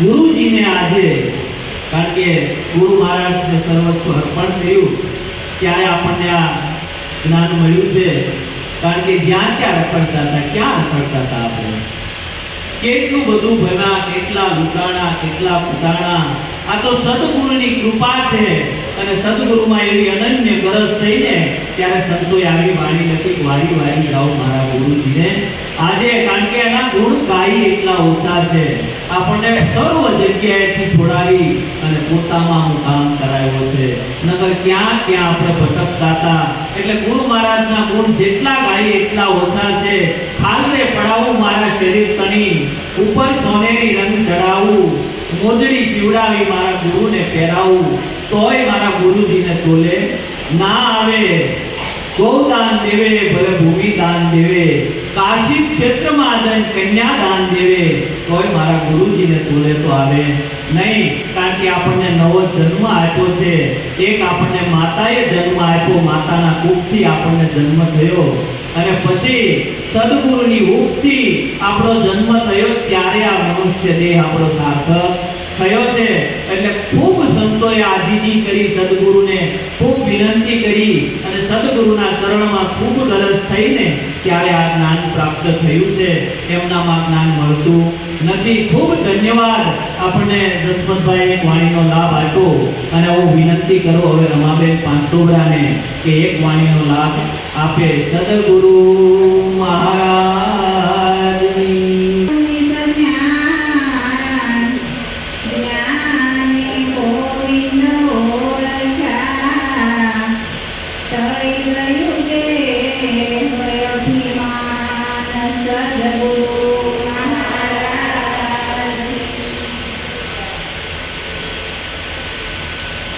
ગુરુજીને આજે, કારણ કે ગુરુ મહારાજને સર્વસ્વ અર્પણ થયું, ત્યારે આપણને આ જ્ઞાન મળ્યું છે. કારણ કે જ્યાં ત્યાં અર્પણતા હતા? ક્યાં અર્પણતા હતા આપણે? કેટલું બધું ભણા કેટલા લૂંટાણા, કેટલા પુતાણા આ તો સદગુરુની કૃપા છે. અને સદગુરુમાં એવી અનન્ય ગરજ થઈને ત્યારે સંતોએ આવી વાણી લખી, વારી વારી જાઓ મારા ગુરુજીને. આજે, કારણ કે એના ગુણ ગાઈ એટલા ઓછા છે. આપણને સર્વ જગ્યાએથી છોડાવી અને પોતામાં હું કામ કરાવ્યો છે. નગર ક્યાં ક્યાં આપણે ભટકતા હતા. એટલે ગુરુ મહારાજના ગુણ જેટલા ગાઈ એટલા ઓછા છે. ખાલરે પડાવું મારા શરીર તણી. ઉપર સોનેરી રંગ ચડાવું. મોજડી પીવડાવી મારા ગુરુને પહેરાવું. તોય મારા ગુરુજીને તોલે ના આવે. ગૌદાન દેવે, ભલે ભૂમિ દાન દેવે. કાશી ક્ષેત્રમાં જઈને કન્યા દાન દેવે, તોય મારા ગુરુજીને બોલે તો આવે. નહીં, કારણ કે આપણને નવો જન્મ આપ્યો છે. એક આપણને માતાએ જન્મ આપ્યો, માતાના કુખથી આપણને જન્મ થયો. અને પછી સદગુરુની ઉપથી આપણો જન્મ થયો ત્યારે આ મનુષ્ય દેહ આપણો સાર્થક થયો છે. એટલે ખૂબ સંતોએ આજીજી કરી, સદગુરુને ખૂબ વિનંતી કરી અને સદગુરુના ચરણ ત્યારે આ જ્ઞાન પ્રાપ્ત થયું છે. એમનામાં જ્ઞાન મળતું નથી. ખૂબ ધન્યવાદ આપણને દશમતભાઈ એક વાણીનો લાભ આપ્યો અને હું વિનંતી કરું હવે રમાબેન પાંચોબરાને કે એક વાણીનો લાભ આપે. સદગુરુ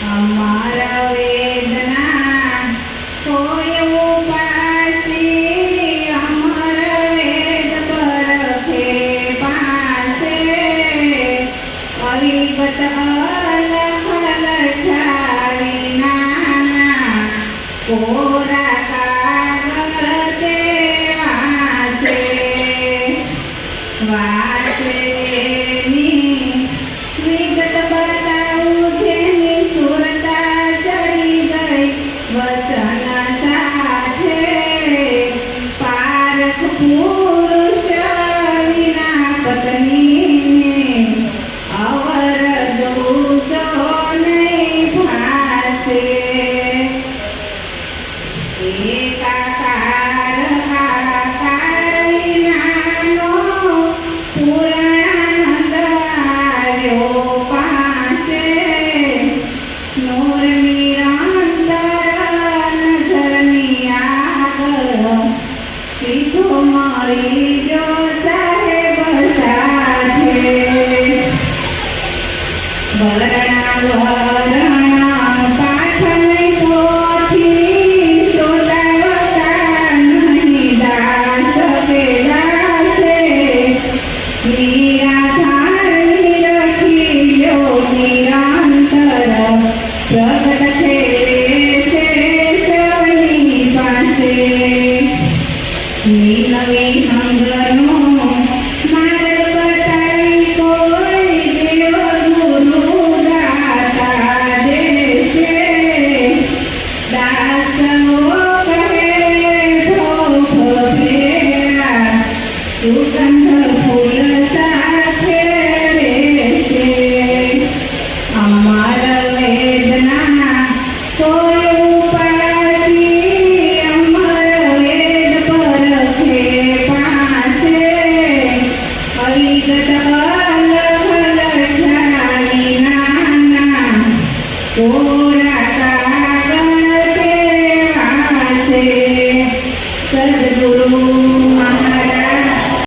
हमारा वेदना कोई उपासी अमर वेद पर थे पासे अभी बता लख लखारी नाना Mira. Oh,